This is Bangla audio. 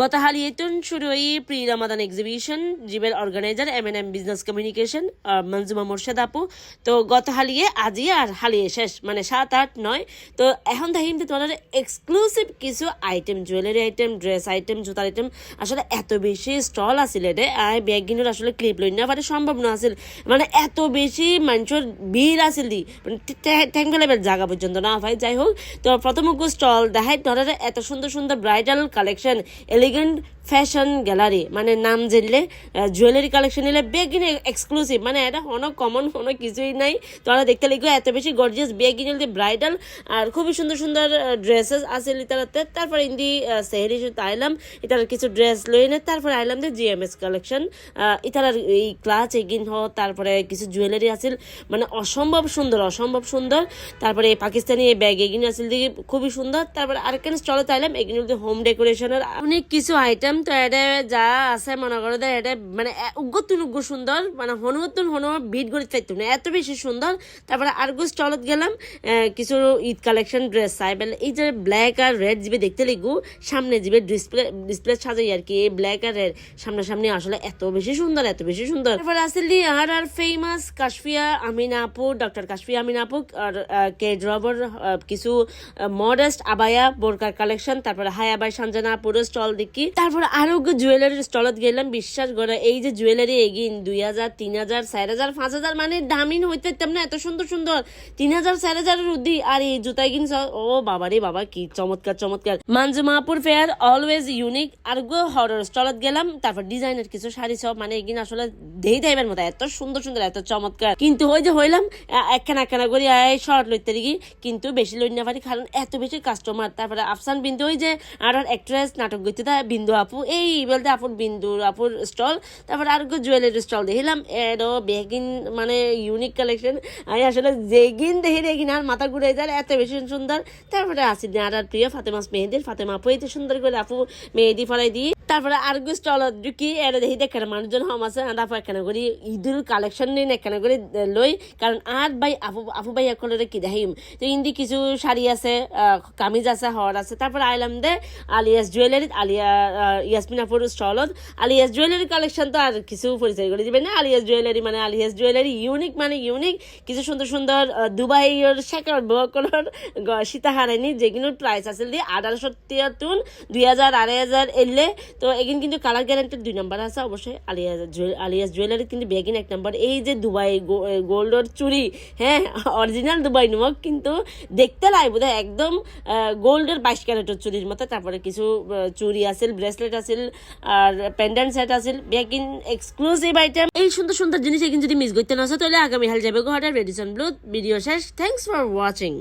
গতকালি এতন শুরু হই প্রি রামাদান এক্সিবিশন জিবের organiser M N M business communication Manjuma Morshed আপু। তো গত হালিয়ে আজি আর হালিয়ে শেষ মানে সাত আট নয়। তো এখন যে তোমাদের এক্সক্লুসিভ কিছু item jewellery item dress item জুতার আইটেম আসলে এত বেশি স্টল আছিল দে আই ব্যাগিনের আসলে ক্লিপ লই না পারে সম্ভব না আছিল মানে এত বেশি মানুষের ভিড় আছিল দি মানে ঠ্যাং ফেলাবার জায়গা পর্যন্ত না ভাই, যাই হোক। তো প্রথম স্টল দেখাই ধরে এত সুন্দর সুন্দর bridal collection elegant fashion gallery মানে নাম জিললে জুয়েলারি কালেকশন নিলে বেগিনে এক্সক্লুসিভ মানে এটা কোনো কমন কোনো কিছুই নাই। তোরা দেখতে লিখো এত বেশি গর্জিয়াস বেগিনে ব্রাইডাল আর খুবই সুন্দর সুন্দর ড্রেসেস আছে ইতারাতে তারপরে ইন্দি সেহেরি সুত আইলাম ইতার কিছু ড্রেস লই নে, তারপর আইলাম যে জিএমএস কালেকশন ইতারার এই ক্লাচ এগিন হ তারপরে কিছু জুয়েলারি আছিল মানে অসম্ভব সুন্দর অসম্ভব সুন্দর। তারপরে এই পাকিস্তানি এই ব্যাগ এগিন আছিল খুবই সুন্দর। তারপরে আরেকখানে চলে তাইলাম এগিন হোম ডেকোরেশনের অনেক কিছু আইটেম তো এটা যা আছে মনে করো যে এটা মানে উগ্গতুন উগ্গ সুন্দর মানে হনুমতুন হনুম ভিড় করে চাইতুম না। এত বেশি সুন্দর। তারপরে আরগো স্টলত গেলাম কিছু ঈদ কালেকশন ড্রেস চাই। বেলে এই যে ব্ল্যাক আর রেড জিবে দেখতে লিগু সামনে জিবে ডিসপ্লে ডিসপ্লে সাজাই আর কি ব্ল্যাক আর রেড সামনাসামনি আসলে এত বেশি সুন্দর, এত বেশি সুন্দর। তারপরে আসলে আর আর ফেমাস কাশফিয়া আমিনা আপু ডক্টর কাশফিয়া আমিনা আপু আর কে ড্রবর কিছু মডেস্ট আবায়া বোরকার কালেকশন। তারপরে হাই আবাই সঞ্জনা পুরো স্টল দেখি। তারপরে আরও জুয়েলারি স্টলত গেলাম, বিশ্বাস করে, এই যে জুয়েলারি এগিন দুই হাজার, তিন হাজার, চার হাজার, পাঁচ হাজার মানে দামিন হইতে তেমন এত সুন্দর সুন্দর। তিন হাজার, চার হাজারের উদ্দি আর এই জুতাই কিনছ, ও বাবা রে বাবা, কি চমৎকার চমৎকার। মানজুমাপুর ফেয়ার অলওয়েজ ইউনিক আর গো হরর স্টলত গেলাম, তারপর ডিজাইনের কিছু শাড়ি সব মানে এগিন আসলে দেই দেবের মতো, এত সুন্দর সুন্দর, এত চমৎকার। কিন্তু ওই যে হইলাম একখানা একখানা করে শর্ট লইতে গিয়ে, কিন্তু বেশি লই না পারি, কারণ এত বেশি কাস্টমার তারপরে আফসান বিন্দু, ওই যে আর অ্যাক্ট্রেস নাটক গইতে তা বিন্দু আপু এই বলতে আপুর বিন্দু আপুর স্টল তারপরে আর জুয়েলারি স্টল দেখিলাম এরও বেগিন মানে ইউনিক কালেকশন আমি আসলে যেগিন দেখি দেখিন আর মাথা ঘুরে যায়, এত বেশি সুন্দর। তারপরে আসি আর আর প্রিয় ফাতেমাস মেহেদির, ফাতেমা আপু, এত সুন্দর করে আপু মেহেদি ফরাই দিই। তারপরে আর স্টল ঢুকি এর দেখি দেখে মানুষজন হম আছে, আর আপু একখানা করি ঈদুল কালেকশন নিন একখানা করে, লই। কারণ আর ভাই, আপু আপু ভাই একলে কি দেখিম তো ইন্দি কিছু শাড়ি আছে কামিজ আছে, হর আছে, তারপর আইলাম দে, আলিয়াস জুয়েলারি আলিয়া ইয়াসমিন আপুর স্টলত আলিয়াস জুয়েলারি কালেকশন তো আর কিছু পরিচয় করে দিবেন না। আলিয়াস জুয়েলারি মানে আলিয়াস জুয়েলারি ইউনিক মানে ইউনিক কিছু সুন্দর সুন্দর দুবাইয়ের শেখার বকলর সীতাহারানি, যেগুলোর প্রাইস আছে দিয়ে আঠারোশো তিয়াত্তর, দুই হাজার, আড়াই হাজার এলে। তো এখানে কিন্তু কালার গ্যারান্টির দুই নাম্বার আছে অবশ্যই। আলিয়াস আলিয়াস জুয়েলারি কিন্তু বেগিন এক নাম্বার এই যে দুবাই গোল্ডর চুরি হ্যাঁ অরিজিনাল দুবাই নমক কিন্তু দেখতে লাই বোধ একদম গোল্ডের বাইশ ক্যারেটের চুরির মতো। তারপরে কিছু চুরি আছিল ব্রেসলেট আছিল, আর পেন্ডেন্ট সেট আছিল বেগিন এক্সক্লুসিভ আইটেম এই সুন্দর সুন্দর জিনিস এখানে যদি মিস করতে না তাহলে আগামী হাল যাবে গোহাটার রেডিসন ব্লু ভিডিও শেষ। Thanks for watching